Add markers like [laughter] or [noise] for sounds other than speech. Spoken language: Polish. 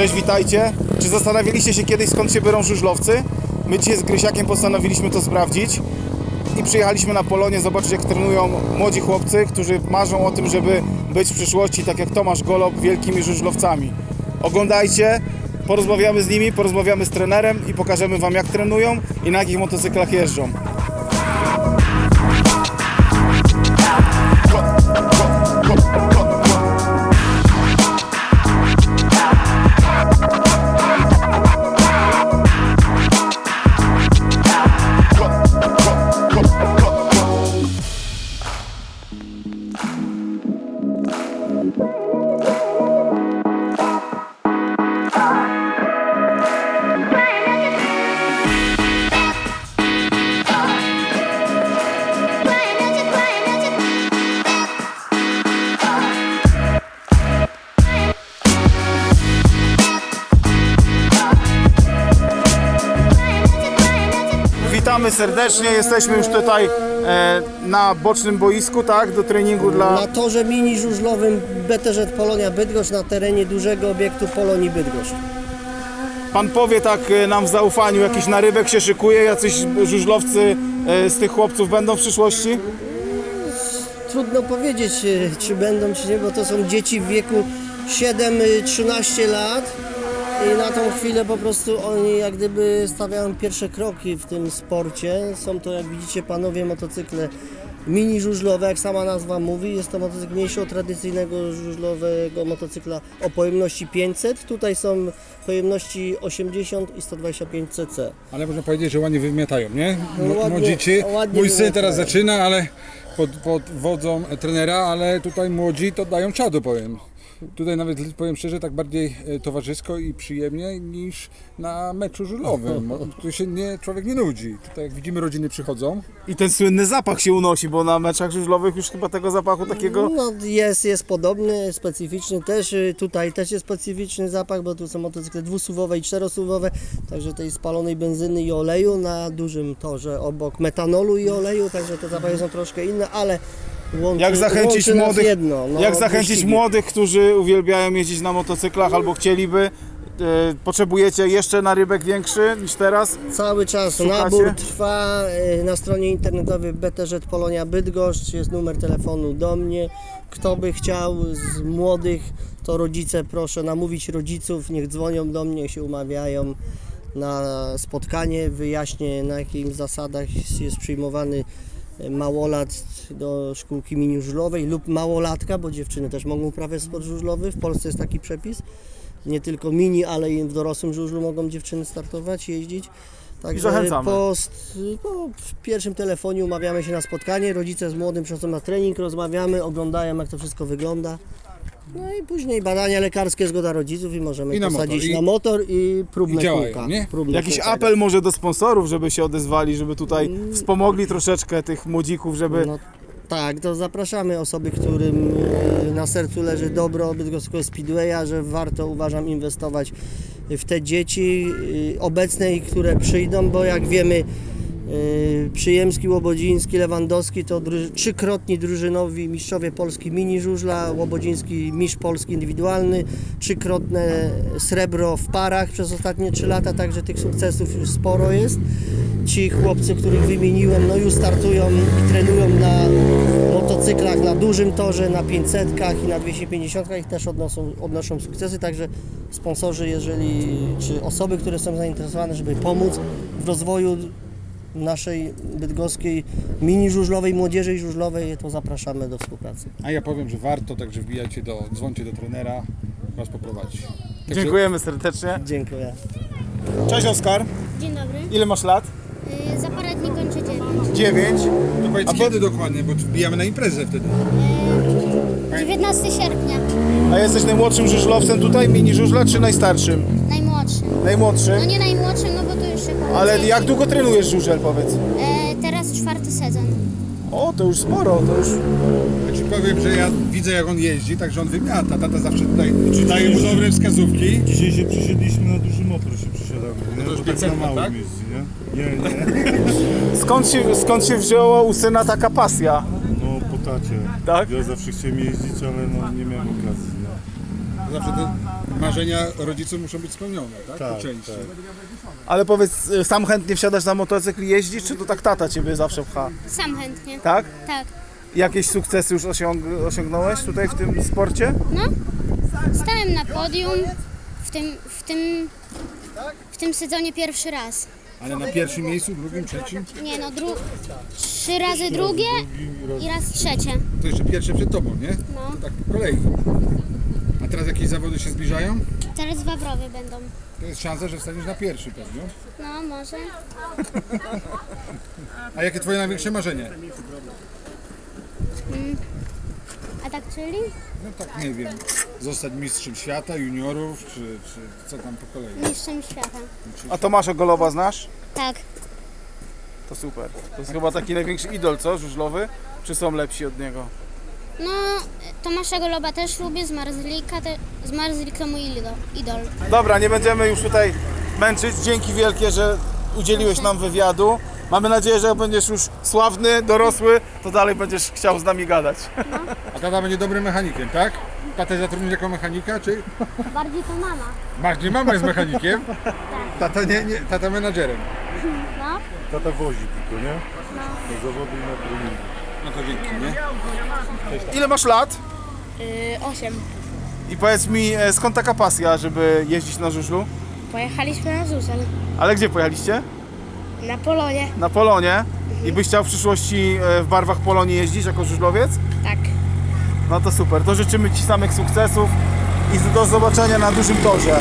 Cześć, witajcie. Czy zastanawialiście się kiedyś skąd się biorą żużlowcy? My dzisiaj z Grysiakiem postanowiliśmy to sprawdzić i przyjechaliśmy na Polonię zobaczyć jak trenują młodzi chłopcy, którzy marzą o tym, żeby być w przyszłości tak jak Tomasz Golob wielkimi żużlowcami. Oglądajcie, porozmawiamy z nimi, porozmawiamy z trenerem i pokażemy wam jak trenują i na jakich motocyklach jeżdżą. Witamy serdecznie, jesteśmy już tutaj e, na bocznym boisku, tak, do treningu dla... Na torze mini żużlowym BTZ Polonia Bydgoszcz na terenie dużego obiektu Polonii Bydgoszcz. Pan powie tak e, nam w zaufaniu, jakiś narybek się szykuje, jacyś żużlowcy e, z tych chłopców będą w przyszłości? Trudno powiedzieć, e, czy będą, czy nie, bo to są dzieci w wieku 7-13 lat i na tą chwilę po prostu oni jak gdyby stawiają pierwsze kroki w tym sporcie. Są to, jak widzicie, panowie motocykle mini żużlowe, jak sama nazwa mówi. Jest to motocykl mniejszy od tradycyjnego żużlowego motocykla o pojemności 500. Tutaj są pojemności 80 i 125 cc. Ale można powiedzieć, że ładnie wymiatają, nie? No ładnie- Młodzici. ładnie Mój syn wymiatają. teraz zaczyna, ale pod, pod wodzą trenera, ale tutaj młodzi to dają czadu, powiem. Tutaj nawet powiem szczerze, tak bardziej e, towarzysko i przyjemnie niż na meczu żużlowym. Bo Tu się nie, człowiek nie nudzi. Tutaj jak widzimy rodziny przychodzą. I ten słynny zapach się unosi, bo na meczach żużlowych już chyba tego zapachu takiego... No jest, jest podobny, specyficzny też. y, Tutaj też jest specyficzny zapach, bo tu są motocykle dwusuwowe i czterosuwowe, także tej spalonej benzyny i oleju na dużym torze obok metanolu i oleju, także te zapachy są troszkę inne, ale łączy, Jak zachęcić młodych, jedno. No, jak zachęcić wyścigi. młodych, którzy uwielbiają jeździć na motocyklach albo chcieliby? E, potrzebujecie jeszcze narybek większy niż teraz? Cały czas Szukacie? nabór trwa y, na stronie internetowej BTZ Polonia Bydgoszcz, jest numer telefonu do mnie. Kto by chciał z młodych, to rodzice proszę namówić rodziców, niech dzwonią do mnie, się umawiają na spotkanie, wyjaśnię na jakich zasadach jest- przyjmowany małolat do szkółki mini żużlowej lub małolatka, bo dziewczyny też mogą uprawiać sport żużlowy. W Polsce jest taki przepis. Nie tylko mini, ale i w dorosłym żużlu mogą dziewczyny startować, jeździć. Także zachęcamy. Po, po pierwszym telefonie umawiamy się na spotkanie, rodzice z młodym przychodzą na trening, rozmawiamy, oglądają jak to wszystko wygląda. No i później badania lekarskie, zgoda rodziców i możemy I na posadzić motor. I- na motor i próbne i działają, kółka. nie? Próbne Jakiś kółka. apel może do sponsorów, żeby się odezwali, żeby tutaj wspomogli troszeczkę tych młodzików, żeby... No, tak, to zapraszamy osoby, którym e, na sercu leży dobro bydgoskiego Speedwaya, że warto uważam inwestować w te dzieci e, obecne i które przyjdą, bo jak wiemy Przyjemski, Łobodziński, Lewandowski to trzykrotni drużynowi mistrzowie Polski mini żużla, Łobodziński mistrz Polski indywidualny, trzykrotne srebro w parach przez ostatnie trzy lata, także tych sukcesów już sporo jest. Ci chłopcy, których wymieniłem, no już startują i trenują na motocyklach na dużym torze, na 500 i na 250 i też odnoszą, odnoszą sukcesy, także sponsorzy, jeżeli, czy osoby, które są zainteresowane, żeby pomóc w rozwoju naszej bydgoskiej mini żużlowej, młodzieży żużlowej, to zapraszamy do współpracy. A ja powiem, że warto, także wbijajcie do, dzwońcie do trenera, was poprowadzi. Także Dziękujemy serdecznie. Dziękuję. Cześć Oskar, Dzień dobry. ile masz lat? Y, Za parę dni kończę 9. 9. To powiedz A kiedy dokładnie, bo wbijamy na imprezę wtedy. 19 sierpnia. A jesteś najmłodszym żużlowcem tutaj, mini żużla, czy najstarszym? Najmłodszy. No Najmłodszym? nie najmłodszy, no bo to już się koło Ale dzieci. jak długo trenujesz żużel, powiedz? E, teraz czwarty sezon. O, to już sporo, to już... Ja ci powiem, że ja widzę jak on jeździ, także on wymiata. Tata zawsze tutaj daje mu dobre wskazówki. Dzisiaj się przysiedliśmy na duży motor, się przysiadamy, nie? to już tak 500, na małym tak? jeździ, nie? Nie, nie. Skąd się, skąd się wzięła u syna taka pasja? No po tacie. Tak? Ja zawsze chciałem jeździć, ale no nie miałem okazji, Zawsze to marzenia rodziców muszą być spełnione, tak? Tak, po części. tak. Ale powiedz, y, sam chętnie wsiadasz na motocykl i jeździsz, czy to tak tata ciebie zawsze pcha? Sam chętnie. Tak? Tak. Jakieś sukcesy już osiąg osiągnąłeś tutaj w tym sporcie? No, stałem na podium w tym, w tym, w tym sezonie pierwszy raz. Ale na pierwszym miejscu, drugim, trzecim, Nie no, dru- trzy razy drugie i raz trzecie. to jeszcze pierwsze przed tobą, nie? No, To tak po kolei. Teraz jakieś zawody się zbliżają? teraz Wawrowie będą. To jest szansa, że staniesz na pierwszy pewnie. No, może. [laughs] A jakie twoje największe marzenie? A tak czyli? No tak nie wiem. Zostać mistrzem świata, juniorów, czy, czy co tam po kolei? Mistrzem świata. A Tomasza Golowa znasz? Tak. To super. To jest chyba taki największy idol, co? Żużlowy? Czy są lepsi od niego? No, Tomasza Goloba też lubię, z Marzlika, te, z Marzlik to mój idol. Dobra, nie będziemy już tutaj męczyć. Dzięki wielkie, że udzieliłeś nam wywiadu. Mamy nadzieję, że jak będziesz już sławny, dorosły, to dalej będziesz chciał z nami gadać. A tata będzie dobrym mechanikiem, tak? Tatę zatrudnić jako mechanika, czy Bardziej to mama. bardziej mama jest mechanikiem? [laughs] Tata nie, nie tata menadżerem. No, Tata wozi tylko, nie? Na zawody i na treningi. No to dzięki, nie? Ile masz lat? Yy, 8. I powiedz mi, e, skąd taka pasja, żeby jeździć na żużlu? Pojechaliśmy na Zusel. Ale gdzie pojechaliście? Na Polonie. Na Polonie. I byś chciał w przyszłości e, w barwach Polonii jeździć jako żużlowiec? Tak. No to super. To życzymy Ci samych sukcesów i do zobaczenia na dużym torze.